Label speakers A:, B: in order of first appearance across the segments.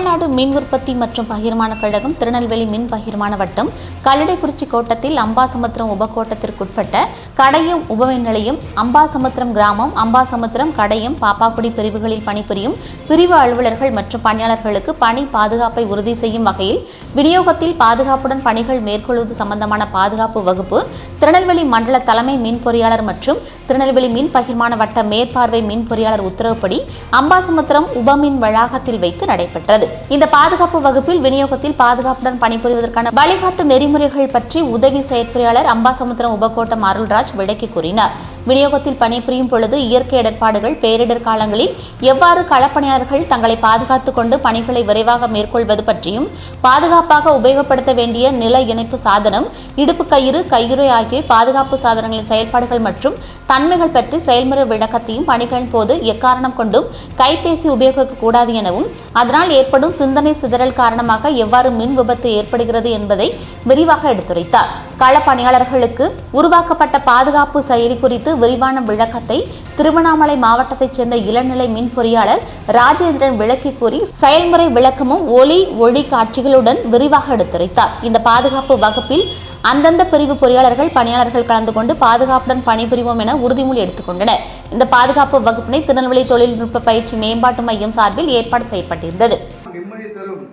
A: தமிழ்நாடு மின் உற்பத்தி மற்றும் பகிர்மான கழகம் திருநெல்வேலி மின் பகிர்மான வட்டம் கல்லடைக்குறிச்சி கோட்டத்தில் அம்பாசமுத்திரம் உபகோட்டத்திற்குட்பட்ட கடையம் உபமின் நிலையம் அம்பாசமுத்திரம் கிராமம் அம்பாசமுத்திரம் கடையம் பாப்பாக்குடி பிரிவுகளில் பணிபுரியும் பிரிவு அலுவலர்கள் மற்றும் பணியாளர்களுக்கு பணி பாதுகாப்பை உறுதி செய்யும் வகையில் விநியோகத்தில் பாதுகாப்புடன் பணிகள் மேற்கொள்வது சம்பந்தமான பாதுகாப்பு வகுப்பு திருநெல்வேலி மண்டல தலைமை மின் பொறியாளர் மற்றும் திருநெல்வேலி மின் பகிர்மான வட்ட மேற்பார்வை மின் பொறியாளர் உத்தரவுப்படி அம்பாசமுத்திரம் உபமின் வளாகத்தில் வைத்து நடைபெற்றது. இந்த பாதுகாப்பு வகுப்பில் விநியோகத்தில் பாதுகாப்புடன் பணிபுரிவதற்கான வழிகாட்டு நெறிமுறைகள் பற்றி உதவி செயற்பொறியாளர் அம்பாசமுத்திரம் உபகோட்டம் அருள்ராஜ் விளக்கி கூறினார். விநியோகத்தில் பணிபுரியும் பொழுது இயற்கை இடர்பாடுகள் பேரிடர் காலங்களில் எவ்வாறு களப்பணியாளர்கள் தங்களை பாதுகாத்துக் கொண்டு பணிகளை விரைவாக மேற்கொள்வது பற்றியும் பாதுகாப்பாக உபயோகப்படுத்த வேண்டிய நில இணைப்பு சாதனம் இடுப்பு கயிறு கையுறை ஆகிய பாதுகாப்பு சாதனங்களின் செயல்பாடுகள் மற்றும் தன்மைகள் பற்றி செயல்முறை விளக்கத்தையும் பணிகளின் போது எக்காரணம் கொண்டும் கைபேசி உபயோகிக்க கூடாது எனவும் அதனால் ஏற்படும் சிந்தனை சிதறல் காரணமாக எவ்வாறு மின் விபத்து ஏற்படுகிறது என்பதை விரிவாக எடுத்துரைத்தார். கள பணியாளர்களுக்கு உருவாக்கப்பட்ட பாதுகாப்பு செயலி குறித்து விரிவான விளக்கத்தை திருவண்ணாமலை மாவட்டத்தைச் சேர்ந்த இளநிலை மின் பொறியாளர் ராஜேந்திரன் விளக்கி கூறி செயல்முறை விளக்கமும் ஒளி ஒளி காட்சிகளுடன் விரிவாக எடுத்துரைத்தார். இந்த பாதுகாப்பு வகுப்பில் அந்தந்த பிரிவு பொறியாளர்கள் பணியாளர்கள் கலந்து கொண்டு பாதுகாப்புடன் பணிபுரிவோம் என உறுதிமொழி எடுத்துக்கொண்டனர் இந்த பாதுகாப்பு வகுப்பினை திருநெல்வேலி தொழில்நுட்ப பயிற்சி மேம்பாட்டு மையம் சார்பில் ஏற்பாடு செய்யப்பட்டிருந்தது.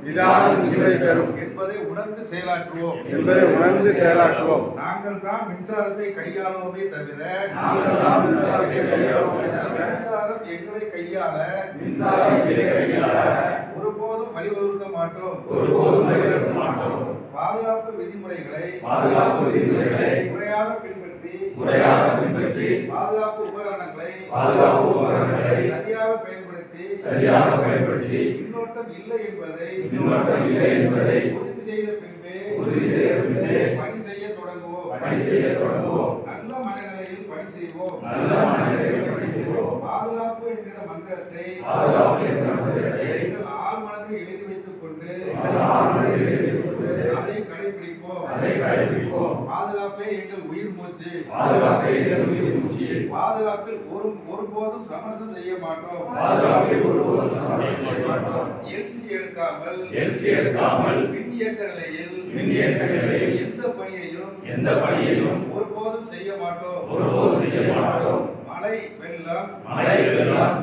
B: தரும்
C: விதானம் நிம்மதி தரும்
B: என்பதை உணர்ந்து செயலாற்றுவோம்.
C: என்பதை உணர்ந்து செயலாற்றுவோம்.
B: நாங்கள் தான் மின்சாரத்தை கையாளுவோமே தவிர
C: நாங்கள் தான் மின்சாரத்தை கையாளுவோமே தவிர
B: மின்சாரம் எங்களை கையாள
C: மின்சாரம் எங்களை கையாள
B: ஒருபோதும் வழிவகுக்க மாட்டோம்.
C: ஒருபோதும் கையெழுத்த மாட்டோம்.
B: பாதுகாப்பு விதிமுறைகளை
C: பாதுகாப்பு விதிமுறைகளை
B: முறையாக பின்பற்றி
C: முறையாக பின்பற்றி
B: பாதுகாப்பு உபகரணங்களை
C: பாதுகாப்பு உபகரணங்களை
B: சரியாக பயன்படுத்தி
C: சரியாக பயன்படுத்தி
B: மின்னோட்டம் இல்லை என்பதை
C: மின்னோட்டம் இல்லை என்பதை
B: உறுதி செய்த பின்பே
C: உறுதி செய்த பின்பே
B: பணி செய்ய தொடங்குவோம்.
C: பணி செய்ய தொடங்குவோம்.
B: நல்ல மனநிலையில் பணி செய்வோம்.
C: நல்ல மனநிலையில் பணி செய்வோம்.
B: பாதுகாப்பு என்கிற மந்திரத்தை
C: பாதுகாப்பு என்ற மந்திரத்தை
B: எங்கள் ஆழ் மனதில் எழுதி வைத்துக்
C: எங்கள் கொண்டு
B: அதை கடைபிடிப்போம்.
C: அதை கடைபிடிப்போம்.
B: பாதுகாப்பே எங்கள் உயிர் மூச்சு.
C: பாதுகாப்பை எங்கள் உயிர் மூச்சு.
B: பாதுகாப்பில் ஒரு ஒருபோதும் சமரசம் செய்ய மாட்டோம்.
C: பாதுகாப்பை ஒருபோதும் சமரசம் செய்ய மாட்டோம்.
B: எல்சி எடுக்காமல்
C: எல்சி எடுக்காமல்
B: மின் இயக்க நிலையில்
C: மின் இயக்க நிலையில்
B: எந்த பணியையும்
C: எந்த பணியையும்
B: ஒருபோதும் செய்ய மாட்டோம்.
C: ஒருபோதும் செய்ய மாட்டோம்.
B: மழை வெள்ளம்
C: மழை வெள்ளம்